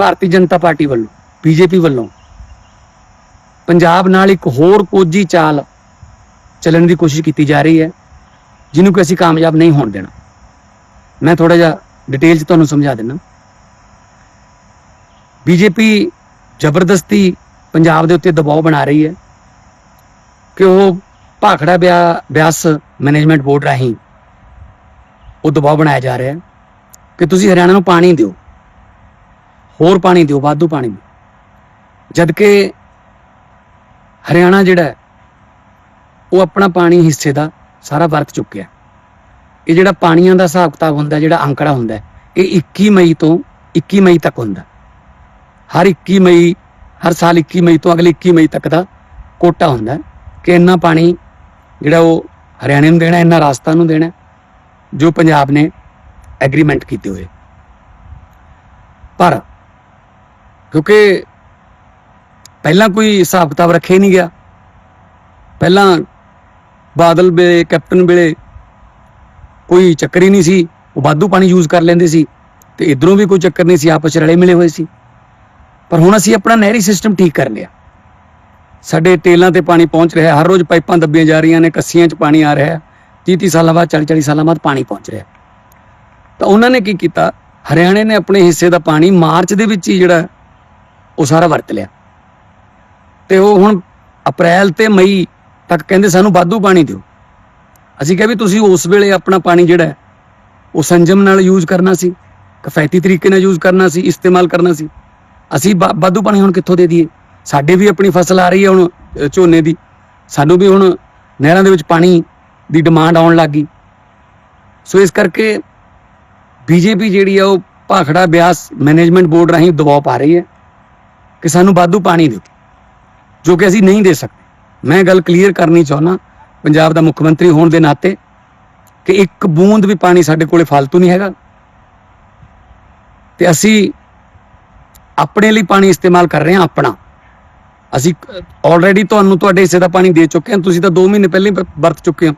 Bharatiya Janata party ਵੱਲੋਂ, BJP ਵੱਲੋਂ। ਪੰਜਾਬ ਨਾਲ ਇੱਕ ਹੋਰ ਕੋਝੀ ਚਾਲ ਚੱਲਣ ਦੀ ਕੋਸ਼ਿਸ਼ ਕੀਤੀ ਜਾ ਰਹੀ ਹੈ, ਜਿਹਨੂੰ ਕਿ ਅਸੀਂ ਕਾਮਯਾਬ ਨਹੀਂ ਹੋਣ ਦੇਣਾ। ਮੈਂ ਥੋੜਾ ਜਿਹਾ ਡਿਟੇਲ 'ਚ ਤੁਹਾਨੂੰ ਸਮਝਾ ਦਿੰਦਾ। ਬੀਜੇਪੀ ਜ਼ਬਰਦਸਤੀ ਪੰਜਾਬ ਦੇ ਉੱਤੇ ਦਬਾਅ ਬਣਾ ਰਹੀ ਹੈ ਕਿ ਉਹ ਭਾਖੜਾ ਬਿਆ- ਬਿਆਸ ਮੈਨੇਜਮੈਂਟ ਬੋਰਡ ਰਾਹੀਂ ਉਹ ਦਬਾਅ ਬਣਾਇਆ ਜਾ ਰਿਹਾ ਹੈ। ਕਿ ਤੁਸੀਂ ਹਰਿਆਣਾ ਨੂੰ ਪਾਣੀ ਦਿਓ। ਹੋਰ ਪਾਣੀ ਦਿਓ, ਵਾਧੂ ਪਾਣੀ ਦਿਓ। ਜਦ ਕਿ ਹਰਿਆਣਾ ਜਿਹੜਾ ਉਹ ਆਪਣਾ ਪਾਣੀ ਹਿੱਸੇ ਦਾ ਸਾਰਾ ਵਰਤ ਚੁੱਕਿਆ ਇਹ ਜਿਹੜਾ ਪਾਣੀਆਂ ਦਾ ਹਿਸਾਬ ਕਿਤਾਬ ਹੁੰਦਾ, ਜਿਹੜਾ ਅੰਕੜਾ ਹੁੰਦਾ ਇਹ 21 ਮਈ ਤੋਂ 21 ਮਈ ਤੱਕ ਹੁੰਦਾ। ਹਰ 21 ਮਈ, ਹਰ ਸਾਲ 21 ਮਈ ਤੋਂ ਅਗਲੇ 21 ਮਈ ਤੱਕ ਦਾ ਕੋਟਾ ਹੁੰਦਾ ਕਿ ਇੰਨਾ ਪਾਣੀ ਜਿਹੜਾ ਉਹ ਹਰਿਆਣੇ ਨੂੰ ਦੇਣਾ ਇੰਨਾ ਰਾਜਸਥਾਨ ਨੂੰ ਦੇਣਾ ਜੋ ਪੰਜਾਬ ਨੇ ਐਗਰੀਮੈਂਟ ਕੀਤੇ ਹੋਏ। ਪਰ ਕਿਉਂਕਿ ਪਹਿਲਾਂ ਕੋਈ ਹਿਸਾਬ ਕਿਤਾਬ ਰੱਖਿਆ ਹੀ ਨਹੀਂ ਗਿਆ। ਪਹਿਲਾਂ ਬਾਦਲ ਵੇਲੇ, ਕੈਪਟਨ ਵੇਲੇ ਕੋਈ ਚੱਕਰ ਹੀ ਨਹੀਂ ਸੀ। ਉਹ ਵਾਧੂ ਪਾਣੀ ਯੂਜ਼ ਕਰ ਲੈਂਦੇ ਸੀ ਤੇ ਇਧਰੋਂ ਵੀ ਕੋਈ ਚੱਕਰ ਨਹੀਂ ਸੀ, ਆਪਸ ਚ ਰਲੇ ਮਿਲੇ ਹੋਏ ਸੀ। ਪਰ ਹੁਣ ਅਸੀਂ ਆਪਣਾ ਨਹਿਰੀ ਸਿਸਟਮ ਠੀਕ ਕਰ ਲਿਆ। ਸਾਡੇ ਟੇਲਾਂ ਤੇ ਪਾਣੀ ਪਹੁੰਚ ਰਿਹਾ, ਹਰ ਰੋਜ਼ ਪਾਈਪਾਂ ਦੱਬੀਆਂ ਜਾ ਰਹੀਆਂ ਨੇ, ਕੱਸੀਆਂ 'ਚ ਪਾਣੀ ਆ ਰਿਹਾ। ਹੈ 30 30 ਸਾਲਾਂ ਬਾਅਦ 40 40 ਸਾਲਾਂ ਬਾਅਦ ਪਾਣੀ ਪਹੁੰਚ ਰਿਹਾ। ਤਾਂ ਉਹਨਾਂ ਨੇ ਕੀ ਕੀਤਾ? ਹਰਿਆਣੇ ਨੇ ਆਪਣੇ ਹਿੱਸੇ ਦਾ ਪਾਣੀ ਮਾਰਚ ਦੇ ਵਿੱਚ ਹੀ ਜਿਹੜਾ ਉਹ ਸਾਰਾ ਵਰਤ ਲਿਆ। ਤੇ ਉਹ ਹੁਣ ਅਪ੍ਰੈਲ ਤੇ ਮਈ ਤੱਕ ਕਹਿੰਦੇ ਸਾਨੂੰ ਵਾਧੂ ਪਾਣੀ ਦਿਓ। ਅਸੀਂ ਕਿਹਾ ਵੀ ਤੁਸੀਂ ਉਸ ਵੇਲੇ ਆਪਣਾ ਪਾਣੀ ਜਿਹੜਾ ਉਹ ਸੰਜਮ ਨਾਲ ਯੂਜ਼ ਕਰਨਾ ਸੀ ਕਫਾਇਤੀ ਤਰੀਕੇ ਨਾਲ ਯੂਜ਼ ਕਰਨਾ ਸੀ, ਇਸਤੇਮਾਲ ਕਰਨਾ ਸੀ। ਅਸੀਂ ਵਾ- ਵਾਧੂ ਪਾਣੀ ਹੁਣ ਕਿੱਥੋਂ ਦੇ ਦਈਏ? ਸਾਡੇ ਵੀ ਆਪਣੀ ਫਸਲ ਆ ਰਹੀ ਹੈ ਹੁਣ ਝੋਨੇ ਦੀ। ਸਾਨੂੰ ਵੀ ਹੁਣ ਨਹਿਰਾਂ ਦੇ ਵਿੱਚ ਪਾਣੀ ਦੀ ਡਿਮਾਂਡ ਆਉਣ ਲੱਗ ਗਈ। ਸੋ ਇਸ ਕਰਕੇ ਬੀਜੇਪੀ ਜਿਹੜੀ ਆ, ਉਹ ਭਾਖੜਾ ਬਿਆਸ ਮੈਨੇਜਮੈਂਟ ਬੋਰਡ ਰਾਹੀਂ ਦਬਾਅ ਪਾ ਰਹੀ ਹੈ। ਕਿ ਸਾਨੂੰ ਵਾਧੂ ਪਾਣੀ ਦਿਓ, ਜੋ ਕਿ ਅਸੀਂ ਨਹੀਂ ਦੇ ਸਕਦੇ। ਮੈਂ ਗੱਲ ਕਲੀਅਰ ਕਰਨੀ ਚਾਹੁੰਦਾ, ਪੰਜਾਬ ਦਾ ਮੁੱਖ ਮੰਤਰੀ ਹੋਣ ਦੇ ਨਾਤੇ ਕਿ ਇੱਕ ਬੂੰਦ ਵੀ ਪਾਣੀ ਸਾਡੇ ਕੋਲੇ ਫालतू ਨਹੀਂ ਹੈਗਾ। ਤੇ ਅਸੀਂ ਆਪਣੇ ਲਈ ਪਾਣੀ ਇਸਤੇਮਾਲ ਕਰ ਰਹੇ ਹਾਂ ਆਪਣਾ। ਅਸੀਂ ਆਲਰੇਡੀ ਤੁਹਾਨੂੰ ਤੁਹਾਡੇ ਹਿੱਸੇ ਦਾ ਪਾਣੀ ਦੇ ਚੁੱਕੇ ਹਾਂ, ਤੁਸੀਂ ਤਾਂ 2 ਮਹੀਨੇ ਪਹਿਲਾਂ ਹੀ ਵਰਤ ਚੁੱਕੇ ਹੋ।